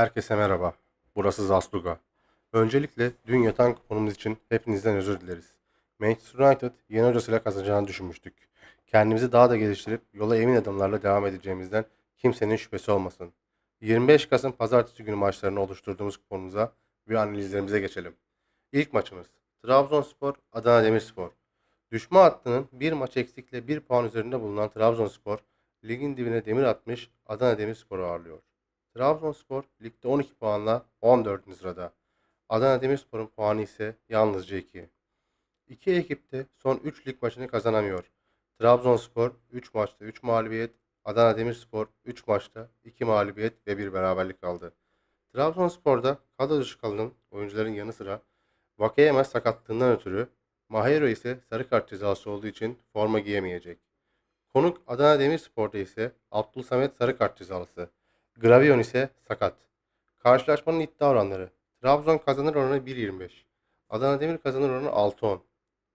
Herkese merhaba. Burası Zasluga. Öncelikle dün yatan kuponumuz için hepinizden özür dileriz. Manchester United yeni hocasıyla kazanacağını düşünmüştük. Kendimizi daha da geliştirip yola emin adımlarla devam edeceğimizden kimsenin şüphesi olmasın. 25 Kasım Pazartesi günü maçlarını oluşturduğumuz kuponumuza ve analizlerimize geçelim. İlk maçımız Trabzonspor Adana Demirspor. Düşme hattının bir maç eksikle 1 puan üzerinde bulunan Trabzonspor, ligin dibine demir atmış Adana Demirspor'u ağırlıyor. Trabzonspor ligde 12 puanla 14. sırada. Adana Demirspor'un puanı ise yalnızca 2. İki ekip de son 3 lig maçını kazanamıyor. Trabzonspor 3 maçta 3 mağlubiyet, Adana Demirspor 3 maçta 2 mağlubiyet ve 1 beraberlik aldı. Trabzonspor'da kadro dışı kalan oyuncuların yanı sıra Vakayeme sakatlığından ötürü Mahero ise sarı kart cezası olduğu için forma giyemeyecek. Konuk Adana Demirspor'da ise Abdul Samet sarı kart cezalısı. Gravion ise sakat. Karşılaşmanın iddia oranları. Trabzon kazanır oranı 1.25. Adana Demir kazanır oranı 6.10.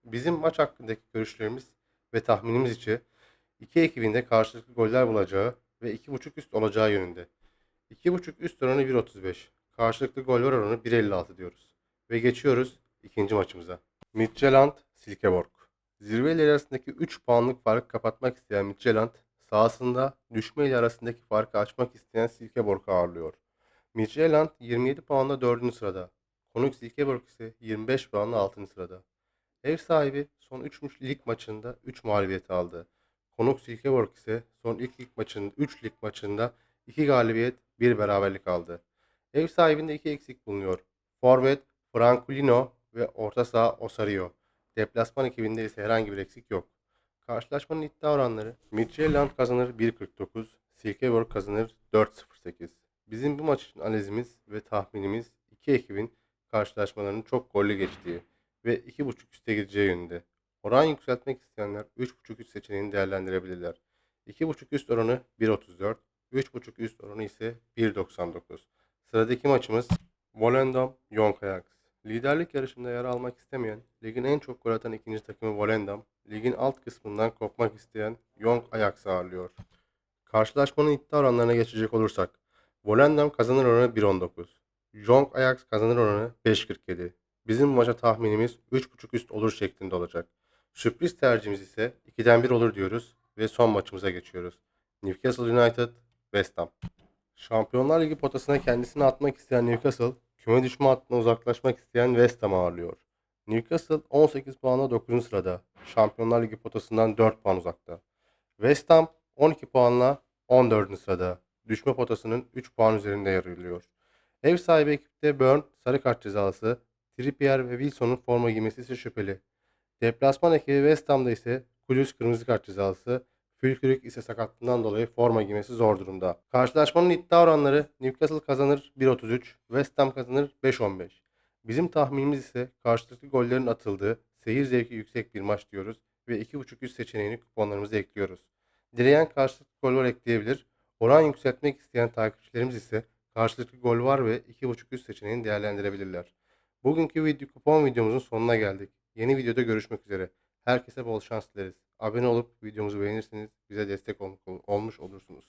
Bizim maç hakkındaki görüşlerimiz ve tahminimiz için iki ekibin de karşılıklı goller bulacağı ve 2.5 üst olacağı yönünde. 2.5 üst oranı 1.35. Karşılıklı goller oranı 1.56 diyoruz. Ve geçiyoruz ikinci maçımıza. Midtjylland Silkeborg. Zirveleri arasındaki 3 puanlık farkı kapatmak isteyen Midtjylland sahasında düşme ile arasındaki farkı açmak isteyen Silkeborg'u ağırlıyor. Midtjylland 27 puanla 4. sırada. Konuk Silkeborg ise 25 puanla 6. sırada. Ev sahibi son 3 lig maçında 3 mağlubiyet aldı. Konuk Silkeborg ise son ilk lig maçında 3 lig maçında 2 galibiyet 1 beraberlik aldı. Ev sahibinde 2 eksik bulunuyor. Forvet Franculino ve orta saha Osario. Deplasman ekibinde ise herhangi bir eksik yok. Karşılaşmanın iddia oranları Midtjylland kazanır 1.49, Silkeborg kazanır 4.08. Bizim bu maç için analizimiz ve tahminimiz iki ekibin karşılaşmalarının çok gollü geçtiği ve 2.5 üste gideceği yönünde. Oran yükseltmek isteyenler 3.5 üst seçeneğini değerlendirebilirler. 2.5 üst oranı 1.34, 3.5 üst oranı ise 1.99. Sıradaki maçımız Volendam Ajax. Liderlik yarışında yer almak istemeyen, ligin en çok gol atan ikinci takımı Volendam, ligin alt kısmından kopmak isteyen Young Ajax ağırlıyor. Karşılaşmanın iddia oranlarına geçecek olursak, Volendam kazanır oranı 1.19, Young Ajax kazanır oranı 5.47. Bizim maça tahminimiz 3.5 üst olur şeklinde olacak. Sürpriz tercihimiz ise 2'den 1 olur diyoruz ve son maçımıza geçiyoruz. Newcastle United, West Ham. Şampiyonlar Ligi potasına kendisini atmak isteyen Newcastle, küme düşme hattına uzaklaşmak isteyen West Ham ağırlıyor. Newcastle 18 puanla 9. sırada. Şampiyonlar Ligi potasından 4 puan uzakta. West Ham 12 puanla 14. sırada. Düşme potasının 3 puan üzerinde yer alıyor. Ev sahibi ekipte Burn sarı kart cezalısı, Trippier ve Wilson'un forma giymesi ise şüpheli. Deplasman ekibi West Ham'da ise Kudüs kırmızı kart cezalısı, Fülkürük ise sakatlığından dolayı forma giymesi zor durumda. Karşılaşmanın iddia oranları Newcastle kazanır 1.33, West Ham kazanır 5.15. Bizim tahminimiz ise karşılıklı gollerin atıldığı, seyir zevki yüksek bir maç diyoruz ve 2.5 üst seçeneğini kuponlarımıza ekliyoruz. Dileyen karşılıklı gol var ekleyebilir. Oran yükseltmek isteyen takipçilerimiz ise karşılıklı gol var ve 2.5 üst seçeneğini değerlendirebilirler. Bugünkü video kupon videomuzun sonuna geldik. Yeni videoda görüşmek üzere. Herkese bol şans dileriz. Abone olup videomuzu beğenirseniz bize destek ol- olmuş olursunuz.